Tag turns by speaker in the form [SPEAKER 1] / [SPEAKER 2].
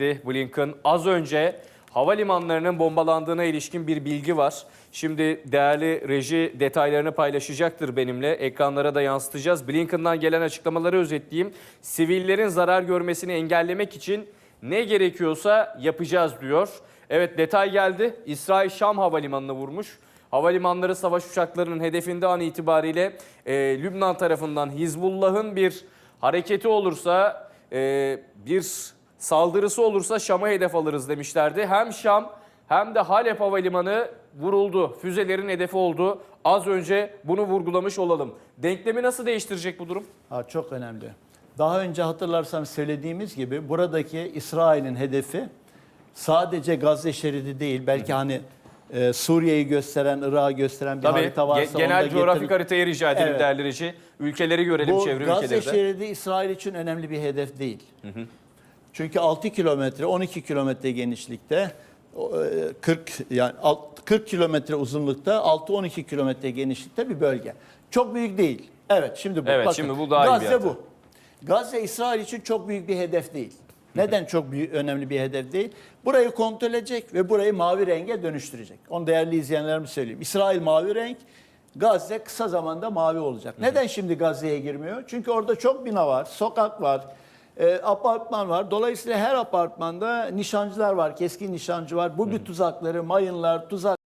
[SPEAKER 1] Blinken az önce havalimanlarının bombalandığına ilişkin bir bilgi var. Şimdi değerli reji detaylarını paylaşacaktır benimle. Ekranlara da yansıtacağız. Blinken'dan gelen açıklamaları özetleyeyim. Sivillerin zarar görmesini engellemek için ne gerekiyorsa yapacağız diyor. Evet detay geldi. İsrail Şam havalimanını vurmuş. Havalimanları savaş uçaklarının hedefinde an itibariyle e, Lübnan tarafından Hizbullah'ın bir hareketi olursa e, bir saldırısı olursa Şam'a hedef alırız demişlerdi. Hem Şam hem de Halep Havalimanı vuruldu. Füzelerin hedefi oldu. Az önce bunu vurgulamış olalım. Denklemi nasıl değiştirecek bu durum?
[SPEAKER 2] Ha, çok önemli. Daha önce hatırlarsan söylediğimiz gibi buradaki İsrail'in hedefi sadece Gazze şeridi değil. Belki hani e, Suriye'yi gösteren, Irak'ı gösteren bir
[SPEAKER 1] Tabii
[SPEAKER 2] harita varsa
[SPEAKER 1] genel
[SPEAKER 2] onu da
[SPEAKER 1] coğrafik
[SPEAKER 2] getirip-
[SPEAKER 1] haritayı rica edelim
[SPEAKER 2] Evet.
[SPEAKER 1] değerli reji. Ülkeleri görelim
[SPEAKER 2] Bu
[SPEAKER 1] çevre
[SPEAKER 2] Gazze
[SPEAKER 1] ülkeleri de.
[SPEAKER 2] şeridi İsrail için önemli bir hedef değil. Çünkü 6 kilometre, 12 kilometre genişlikte, o, e, 40 yani alt- 40 kilometre uzunlukta, 6-12 kilometre genişlikte bir bölge. Çok büyük değil. Evet, şimdi bu.
[SPEAKER 1] Evet,
[SPEAKER 2] Bakın,
[SPEAKER 1] şimdi bu daha iyi bir
[SPEAKER 2] Gazze
[SPEAKER 1] harita.
[SPEAKER 2] bu. Gazze İsrail için çok büyük bir hedef değil. Neden çok büyük, önemli bir hedef değil? Burayı kontrol edecek ve burayı mavi renge dönüştürecek. Onu değerli izleyenlerime söyleyeyim. İsrail mavi renk, Gazze kısa zamanda mavi olacak. Neden şimdi Gazze'ye girmiyor? Çünkü orada çok bina var, sokak var, e, apartman var. Dolayısıyla her apartmanda nişancılar var, keskin nişancı var. Bu bir tuzakları, mayınlar, tuzak